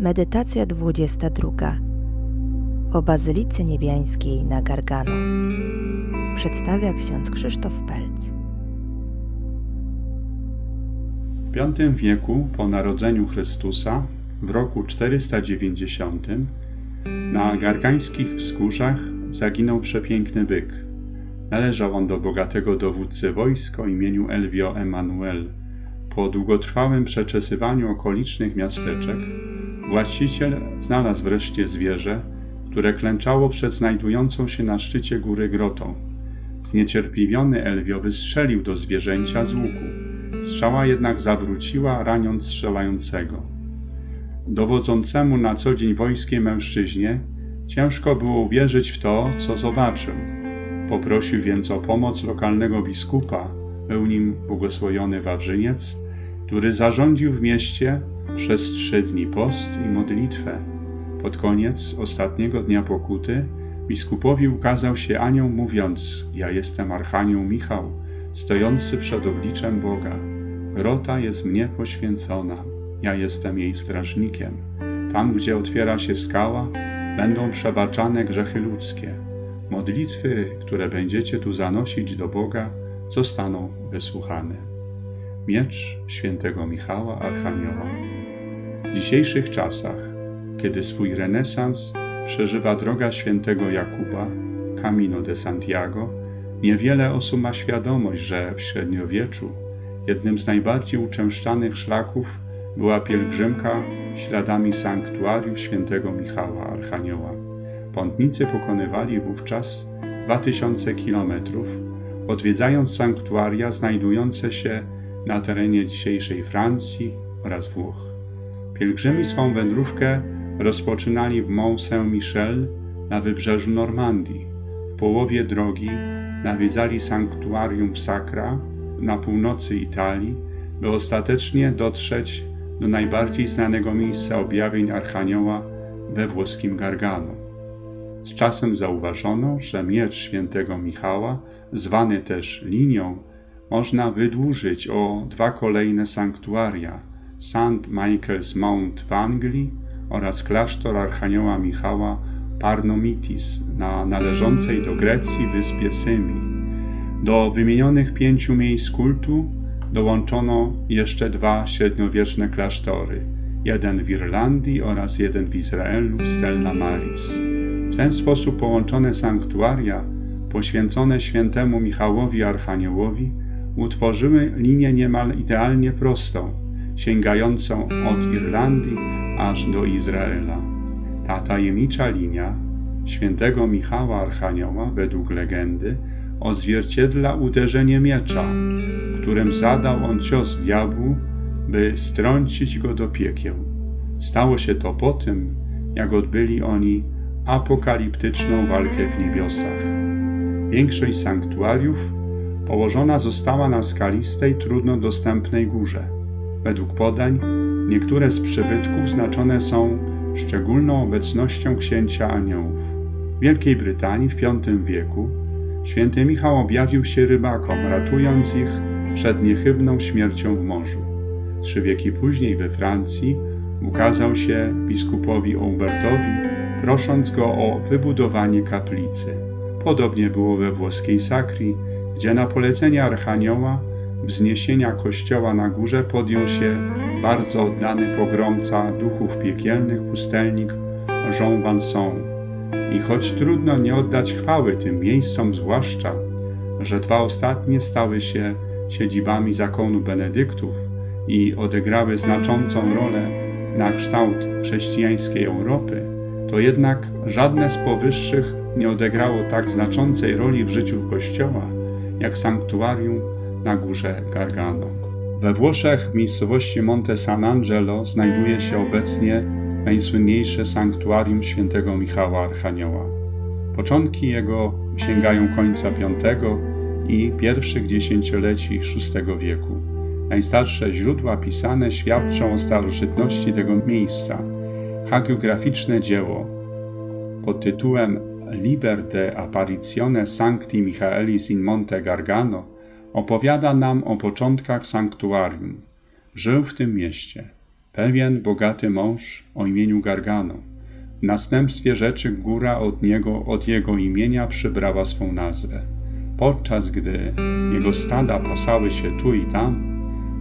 Medytacja 22. O Bazylice Niebiańskiej na Gargano. Przedstawia ksiądz Krzysztof Pelc. W V wieku po narodzeniu Chrystusa, w roku 490, na gargańskich wzgórzach zaginął przepiękny byk. Należał on do bogatego dowódcy wojsk o imieniu Elvio Emanuel. Po długotrwałym przeczesywaniu okolicznych miasteczek, właściciel znalazł wreszcie zwierzę, które klęczało przed znajdującą się na szczycie góry grotą. Zniecierpliwiony Elvio wystrzelił do zwierzęcia z łuku. Strzała jednak zawróciła, raniąc strzelającego. Dowodzącemu na co dzień wojskiem mężczyźnie ciężko było uwierzyć w to, co zobaczył. Poprosił więc o pomoc lokalnego biskupa, był nim błogosławiony Wawrzyniec, który zarządził w mieście przez trzy dni post i modlitwę. Pod koniec ostatniego dnia pokuty biskupowi ukazał się anioł mówiąc: Ja jestem Archanioł Michał, stojący przed obliczem Boga. Grota jest mnie poświęcona, ja jestem jej strażnikiem. Tam, gdzie otwiera się skała, będą przebaczane grzechy ludzkie. Modlitwy, które będziecie tu zanosić do Boga, zostaną wysłuchane. Miecz świętego Michała Archanioła. Dzisiejszych czasach, kiedy swój renesans przeżywa droga świętego Jakuba, Camino de Santiago, niewiele osób ma świadomość, że w średniowieczu jednym z najbardziej uczęszczanych szlaków była pielgrzymka śladami sanktuarium świętego Michała Archanioła. Pątnicy pokonywali wówczas 2000 kilometrów, odwiedzając sanktuaria znajdujące się na terenie dzisiejszej Francji oraz Włoch. Pielgrzymi swą wędrówkę rozpoczynali w Mont Saint-Michel na wybrzeżu Normandii. W połowie drogi nawiedzali sanktuarium Sacra na północy Italii, by ostatecznie dotrzeć do najbardziej znanego miejsca objawień Archanioła we włoskim Gargano. Z czasem zauważono, że miecz świętego Michała, zwany też linią, można wydłużyć o dwa kolejne sanktuaria St. Michael's Mount w Anglii oraz klasztor Archanioła Michała Parnomitis na należącej do Grecji wyspie Symi. Do wymienionych pięciu miejsc kultu dołączono jeszcze dwa średniowieczne klasztory, jeden w Irlandii oraz jeden w Izraelu, Stella Maris. W ten sposób połączone sanktuaria poświęcone świętemu Michałowi Archaniołowi utworzyły linię niemal idealnie prostą, sięgającą od Irlandii aż do Izraela. Ta tajemnicza linia świętego Michała Archanioła, według legendy, odzwierciedla uderzenie miecza, którym zadał on cios diabłu, by strącić go do piekieł. Stało się to po tym, jak odbyli oni apokaliptyczną walkę w niebiosach. Większość sanktuariów położona została na skalistej, trudno dostępnej górze. Według podań niektóre z przybytków znaczone są szczególną obecnością księcia aniołów. W Wielkiej Brytanii w V wieku święty Michał objawił się rybakom, ratując ich przed niechybną śmiercią w morzu. Trzy wieki później we Francji ukazał się biskupowi Aubertowi, prosząc go o wybudowanie kaplicy. Podobnie było we włoskiej Sakrii, gdzie na polecenie Archanioła wzniesienia kościoła na górze podjął się bardzo oddany pogromca duchów piekielnych, pustelnik Jean Vanson. I choć trudno nie oddać chwały tym miejscom, zwłaszcza, że dwa ostatnie stały się siedzibami zakonu benedyktów i odegrały znaczącą rolę na kształt chrześcijańskiej Europy, to jednak żadne z powyższych nie odegrało tak znaczącej roli w życiu Kościoła, jak sanktuarium na górze Gargano. We Włoszech w miejscowości Monte Sant'Angelo znajduje się obecnie najsłynniejsze sanktuarium świętego Michała Archanioła. Początki jego sięgają końca V i pierwszych dziesięcioleci VI wieku. Najstarsze źródła pisane świadczą o starożytności tego miejsca. Hagiograficzne dzieło pod tytułem Liber de Apparitione Sancti Michaelis in Monte Gargano opowiada nam o początkach sanktuarium. Żył w tym mieście. pewien bogaty mąż o imieniu Gargano. W następstwie rzeczy góra od niego, od jego imienia przybrała swą nazwę. Podczas gdy jego stada pasały się tu i tam,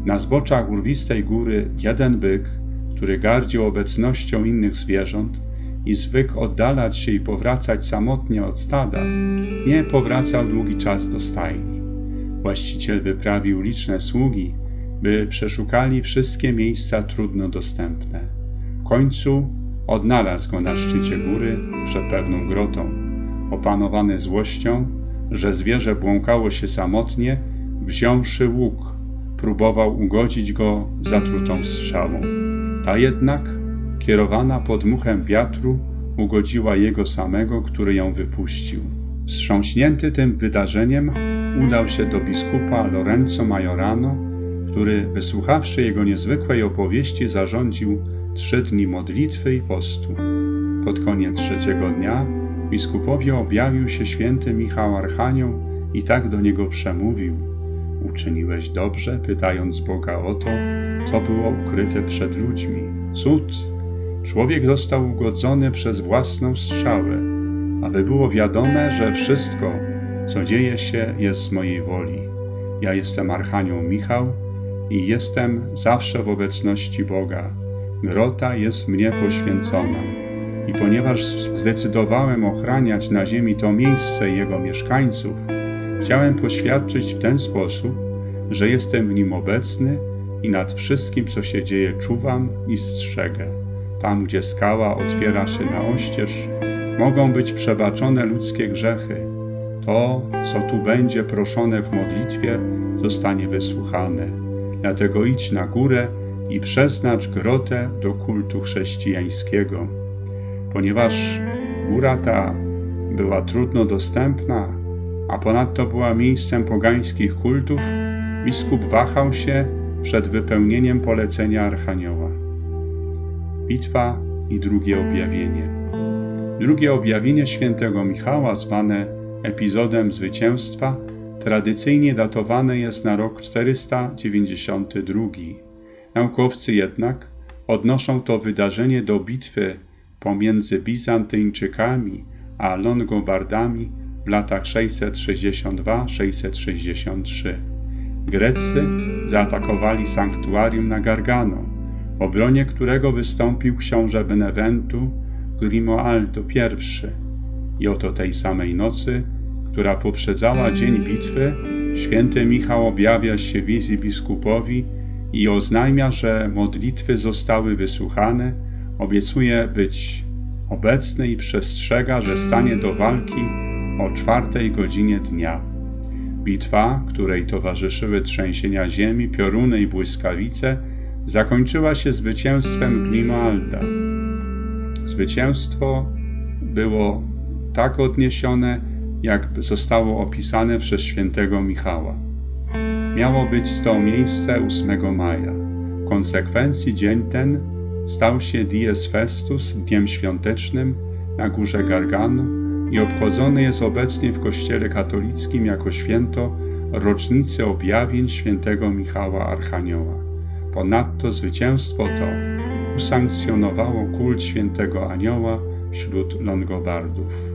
na zboczach urwistej góry jeden byk, który gardził obecnością innych zwierząt i zwykł oddalać się i powracać samotnie od stada, nie powracał długi czas do stajni. Właściciel wyprawił liczne sługi, by przeszukali wszystkie miejsca trudno dostępne. W końcu odnalazł go na szczycie góry przed pewną grotą. Opanowany złością, że zwierzę błąkało się samotnie, wziąwszy łuk, próbował ugodzić go zatrutą strzałą. Ta jednak, kierowana podmuchem wiatru, ugodziła jego samego, który ją wypuścił. Wstrząśnięty tym wydarzeniem, udał się do biskupa Lorenzo Majorano, który, wysłuchawszy jego niezwykłej opowieści, zarządził trzy dni modlitwy i postu. Pod koniec trzeciego dnia biskupowi objawił się święty Michał Archanioł i tak do niego przemówił. Uczyniłeś dobrze, pytając Boga o to, co było ukryte przed ludźmi. Cud! Człowiek został ugodzony przez własną strzałę, aby było wiadome, że wszystko, co dzieje się, jest z mojej woli. Ja jestem Archanioł Michał i jestem zawsze w obecności Boga. Grota jest mnie poświęcona. I ponieważ zdecydowałem ochraniać na ziemi to miejsce i jego mieszkańców, chciałem poświadczyć w ten sposób, że jestem w nim obecny i nad wszystkim, co się dzieje, czuwam i strzegę. Tam, gdzie skała otwiera się na oścież, mogą być przebaczone ludzkie grzechy. To, co tu będzie proszone w modlitwie, zostanie wysłuchane. Dlatego idź na górę i przeznacz grotę do kultu chrześcijańskiego. Ponieważ góra ta była trudno dostępna, a ponadto była miejscem pogańskich kultów, biskup wahał się przed wypełnieniem polecenia Archanioła. Bitwa i drugie objawienie. Drugie objawienie świętego Michała, zwane epizodem zwycięstwa, tradycyjnie datowane jest na rok 492. Naukowcy jednak odnoszą to wydarzenie do bitwy pomiędzy Bizantyńczykami a Longobardami w latach 662-663. Grecy zaatakowali sanktuarium na Gargano, w obronie którego wystąpił książę Beneventu Grimoaldo I. I oto tej samej nocy, która poprzedzała dzień bitwy, święty Michał objawia się wizji biskupowi i oznajmia, że modlitwy zostały wysłuchane, obiecuje być obecny i przestrzega, że stanie do walki o czwartej godzinie dnia. Bitwa, której towarzyszyły trzęsienia ziemi, pioruny i błyskawice, zakończyła się zwycięstwem Grimalda. Zwycięstwo było tak odniesione, jak zostało opisane przez świętego Michała. Miało być to miejsce 8 maja. W konsekwencji dzień ten stał się Dies Festus, dniem świątecznym na górze Gargano i obchodzony jest obecnie w Kościele katolickim jako święto rocznicy objawień świętego Michała Archanioła. Ponadto zwycięstwo to usankcjonowało kult świętego anioła wśród Longobardów.